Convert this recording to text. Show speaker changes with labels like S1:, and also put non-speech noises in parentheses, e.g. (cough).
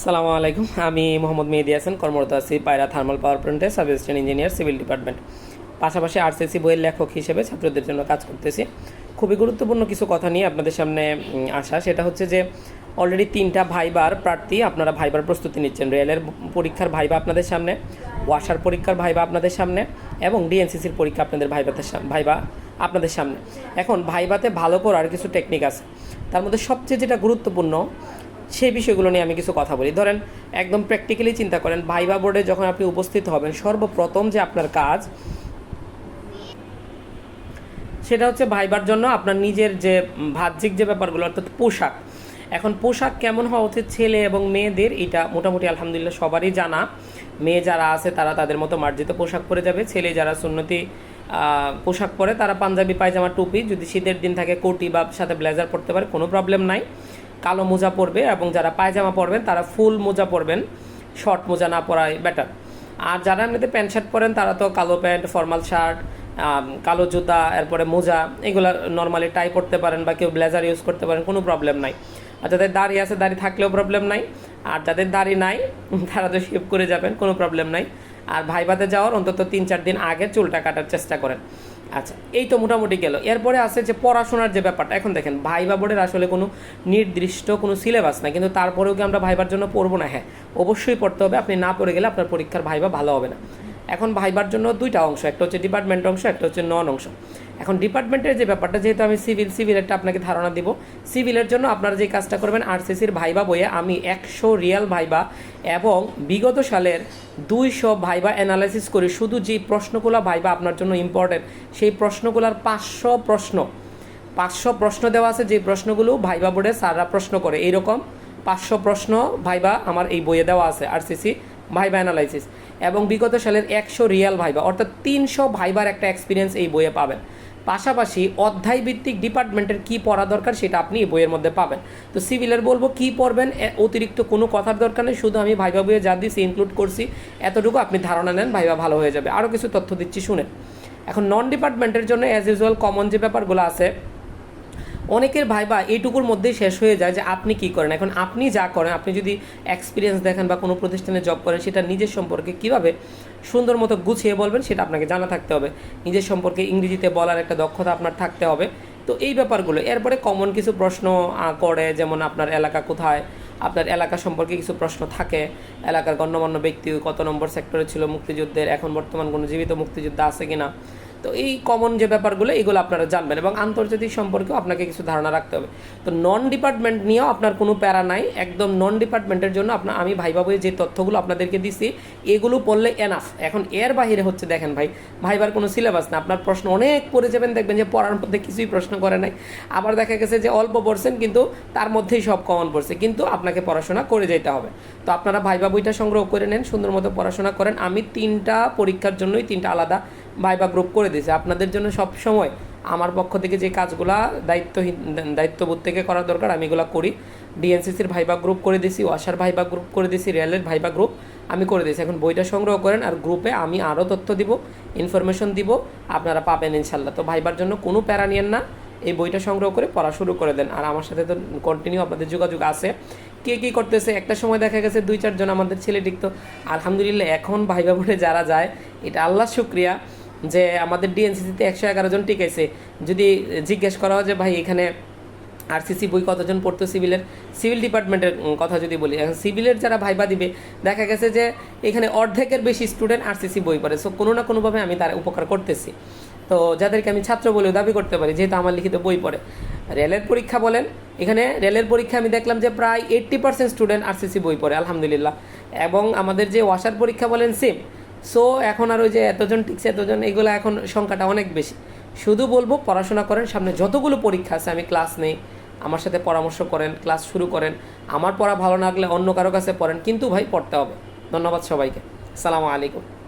S1: সালামু আলাইকুম। আমি মোহাম্মদ মেহেদি হাসান, কর্মরত আছি পায়রা থার্মাল পাওয়ার প্ল্যান্টে সাব ইঞ্জিনিয়ার সিভিল ডিপার্টমেন্ট। পাশাপাশি আরসিসি বইয়ের লেখক হিসেবে ছাত্রদের জন্য কাজ করতেছি। খুবই গুরুত্বপূর্ণ কিছু কথা নিয়ে আপনাদের সামনে আসা। সেটা হচ্ছে যে অলরেডি তিনটা ভাইবার প্রার্থী আপনারা ভাইবার প্রস্তুতি নিচ্ছেন। রেলের পরীক্ষার ভাইবা আপনাদের সামনে, ওয়াসার পরীক্ষার ভাইবা আপনাদের সামনে এবং ডিএনসিসির পরীক্ষা আপনাদের ভাইবাতে ভাইবা আপনাদের সামনে। এখন ভাইবাতে ভালো করার কিছু টেকনিক আছে। তার মধ্যে সবচেয়ে যেটা গুরুত্বপূর্ণ সেই বিষয়গুলো নিয়ে আমি কিছু কথা বলি। ধরেন একদম প্র্যাকটিক্যালি চিন্তা করেন ভাইবা বোর্ডে যখন আপনি উপস্থিত হবেন সর্বপ্রথম যে আপনার কাজ সেটা হচ্ছে ভাইবার জন্য আপনার নিজের যে উম, বাহ্যিক যে ব্যাপারগুলো অর্থাৎ পোশাক। এখন পোশাক কেমন হওয়া উচিত ছেলে এবং মেয়েদের? এটা মোটামুটি আলহামদুলিল্লাহ সবারই জানা। মেয়ে যারা আছে তারা তাদের মতো মার্জিত পোশাক পরে যাবে। ছেলে যারা সুন্নতি পোশাক পরে তারা পাঞ্জাবি পায়জামা টুপি যদি শীতের দিন থাকে কোটি বা সাথে ব্লেজার পরতে পারে কোনো প্রবলেম নাই। কালো মোজা পরবে এবং যারা পায়জামা পরবেন, তারা ফুল মোজা পরবেন। শর্ট মোজা না পরাই বেটার আর যারা এমনিতে প্যান্ট শার্ট পরেন, তারা তো কালো প্যান্ট ফর্মাল শার্ট কালো জুতা, এরপরে মোজা, এগুলো নর্মালি টাই পরতে পারেন বা কেউ ব্লেজার ইউজ করতে পারেন, কোনো প্রবলেম নাই। আর যাদের দাড়ি আছে, দাড়ি থাকলেও প্রবলেম নাই। আর যাদের দাড়ি নাই, (laughs) তারা তো শেভ করে যাবেন, কোনো প্রবলেম নাই। আর ভাইবাতে যাওয়ার অন্তত তিন চার দিন আগে চুলটা কাটার চেষ্টা করেন। আচ্ছা এই তো মোটামুটি গেল। এরপরে আছে যে পড়াশোনার যে ব্যাপারটা, এখন দেখেন, ভাইবা বোর্ডের আসলে কোনো নির্দিষ্ট কোনো সিলেবাস না কিন্তু তারপরেও কি আমরা ভাইবার জন্য পড়ব না? হ্যাঁ অবশ্যই পড়তে হবে, আপনি না পড়ে গেলে আপনার পরীক্ষার ভাইবা ভালো হবে না। এখন ভাইবার জন্য দুইটা অংশ, একটা হচ্ছে ডিপার্টমেন্ট অংশ, একটা হচ্ছে নন অংশ। এখন ডিপার্টমেন্টের যে ব্যাপারটা, যেহেতু আমি সিভিল সিভিলেরটা আপনাকে ধারণা দিব সিভিলের জন্য আপনারা যে কাজটা করবেন আরসিসির ভাইবা বইয়ে আমি একশো রিয়াল ভাইবা এবং বিগত সালের দুইশো ভাইবা অ্যানালাইসিস করি। শুধু যে প্রশ্নগুলো ভাইবা আপনার জন্য ইম্পর্টেন্ট সেই প্রশ্নগুলোর পাঁচশো প্রশ্ন পাঁচশো প্রশ্ন দেওয়া আছে, যে প্রশ্নগুলো ভাইবা বোর্ডে স্যাররা প্রশ্ন করে। এইরকম পাঁচশো প্রশ্ন ভাইবা আমার এই বইয়ে দেওয়া আছে আরসিসি ভাইবা অ্যানালাইসিস এবং বিগত সালের একশো রিয়াল ভাইবা অর্থাৎ তিনশো ভাইবার একটা এক্সপিরিয়েন্স এই বইয়ে পাবেন। পাশাপাশি অধ্যায় ভিত্তিক ডিপার্টমেন্টের কী পড়া দরকার সেটা আপনি এই বইয়ের মধ্যে পাবেন। তো সিভিলের বলব, কী পড়বেন অতিরিক্ত কোনো কথার দরকার নেই, শুধু আমি ভাইবা বইয়ে যা দিয়েছি ইনক্লুড করছি, এতটুকু আপনি ধারণা নেন ভাইবা ভালো হয়ে যাবে। আরও কিছু তথ্য দিচ্ছি শুনে এখন নন ডিপার্টমেন্টের জন্য অ্যাজ ইউজুয়াল কমন যে ব্যাপারগুলো আছে অনেকের ভাইবা এইটুকুর মধ্যেই শেষ হয়ে যায় যে আপনি কি করেন? এখন আপনি যা করেন, আপনি যদি এক্সপিরিয়েন্স দেখেন বা কোনো প্রতিষ্ঠানে জব করেন, সেটা নিজের সম্পর্কে কীভাবে সুন্দর মতো গুছিয়ে বলবেন, সেটা আপনাকে জানা থাকতে হবে। নিজের সম্পর্কে ইংরেজিতে বলার একটা দক্ষতা আপনার থাকতে হবে। তো এই ব্যাপারগুলো, এরপরে কমন কিছু প্রশ্ন করে, যেমন আপনার এলাকা কোথায়, আপনার এলাকা সম্পর্কে কিছু প্রশ্ন থাকে। এলাকার গণ্যমান্য ব্যক্তি কত নম্বর সেক্টরে ছিল মুক্তিযুদ্ধের, এখন বর্তমান কোনো জীবিত মুক্তিযোদ্ধা আছে কিনা? তো এই কমন যে ব্যাপারগুলো, এগুলো আপনারা জানবেন এবং আন্তর্জাতিক সম্পর্কেও আপনাকে কিছু ধারণা রাখতে হবে। তো নন ডিপার্টমেন্ট নিয়েও আপনার কোনো প্যারা নাই, একদম নন ডিপার্টমেন্টের জন্য আপনার আমি ভাই বাবুয়ে যে তথ্যগুলো আপনাদেরকে দিছি, এগুলো পড়লে এনাফ এখন এর বাইরে হচ্ছে, দেখেন ভাই, ভাইবার কোনো সিলেবাস না, আপনার প্রশ্ন অনেক পড়ে যাবেন, দেখবেন যে পড়ার মধ্যে কিছুই প্রশ্ন করে নাই। আবার দেখা গেছে যে অল্প পড়ছেন, কিন্তু তার মধ্যেই সব কমন পড়ছে, কিন্তু আপনাকে পড়াশোনা করে যেতে হবে। তো আপনারা ভাইবা বইটা সংগ্রহ করে নেন, সুন্দর মতো পড়াশোনা করেন। আমি তিনটা পরীক্ষার জন্যই তিনটা আলাদা ভাইবা গ্রুপ করে দিয়েছি আপনাদের জন্য সব সময় আমার পক্ষ থেকে যে কাজগুলা দায়িত্বহীন, দায়িত্ববোধ থেকে করা দরকার, আমি এগুলো করি। ডিএনসিসির ভাইবা গ্রুপ করে দিয়েছি ওয়াসার ভাইবা গ্রুপ করে দিয়েছি রেলের ভাইবা গ্রুপ আমি করে দিয়েছি। এখন বইটা সংগ্রহ করেন আর গ্রুপে আমি আরও তথ্য দিব ইনফরমেশন দিব, আপনারা পাবেন ইনশাল্লাহ তো ভাইবার জন্য কোনো প্যারা নিয়েন না, এই বইটা সংগ্রহ করে পড়া শুরু করে দেন। আর আমার সাথে তো কন্টিনিউ আপনাদের যোগাযোগ আছে। কে কী করতেছে? একটা সময় দেখা গেছে দুই চারজন আমাদের ছেলে টিকতো আলহামদুলিল্লাহ, এখন ভাইবা বোর্ডে যারা যায়, এটা আল্লাহ শুক্রিয়া। যে আমাদের ডিএনসিসিতে একশো এগারো জন টিকেছে যদি জিজ্ঞেস করা হয় যে ভাই এখানে আরসিসি বই কতজন পড়তো সিভিলের, সিভিল ডিপার্টমেন্টের কথা যদি বলি, এখন সিভিলের যারা ভাইবা দিবে, দেখা গেছে যে এখানে অর্ধেকের বেশি স্টুডেন্ট আরসিসি বই পড়ে। সো কোনো না কোনোভাবে আমি তার উপকার করতেছি। তো যাদেরকে আমি ছাত্র বলেও দাবি করতে পারি, যেহেতু আমার লিখিত বই পড়ে। রেলের পরীক্ষা বলেন, এখানে রেলের পরীক্ষা আমি দেখলাম যে প্রায় এইট্টি পার্সেন্ট স্টুডেন্ট আরসিসি বই পড়ে, আলহামদুলিল্লাহ। এবং আমাদের যে ওয়াসার পরীক্ষা বলেন সেম সো এখন আর ওই যে এতজন টিকছে, এতজন, এগুলো এখন সংখ্যাটা অনেক বেশি। শুধু বলব, পড়াশোনা করেন, সামনে যতগুলো পরীক্ষা আছে, আমি ক্লাস নেই, আমার সাথে পরামর্শ করেন ক্লাস শুরু করেন, আমার পড়া ভালো না লাগলে অন্য কারও কাছে পড়েন, কিন্তু ভাই, পড়তে হবে। ধন্যবাদ সবাইকে। সালামু আলাইকুম।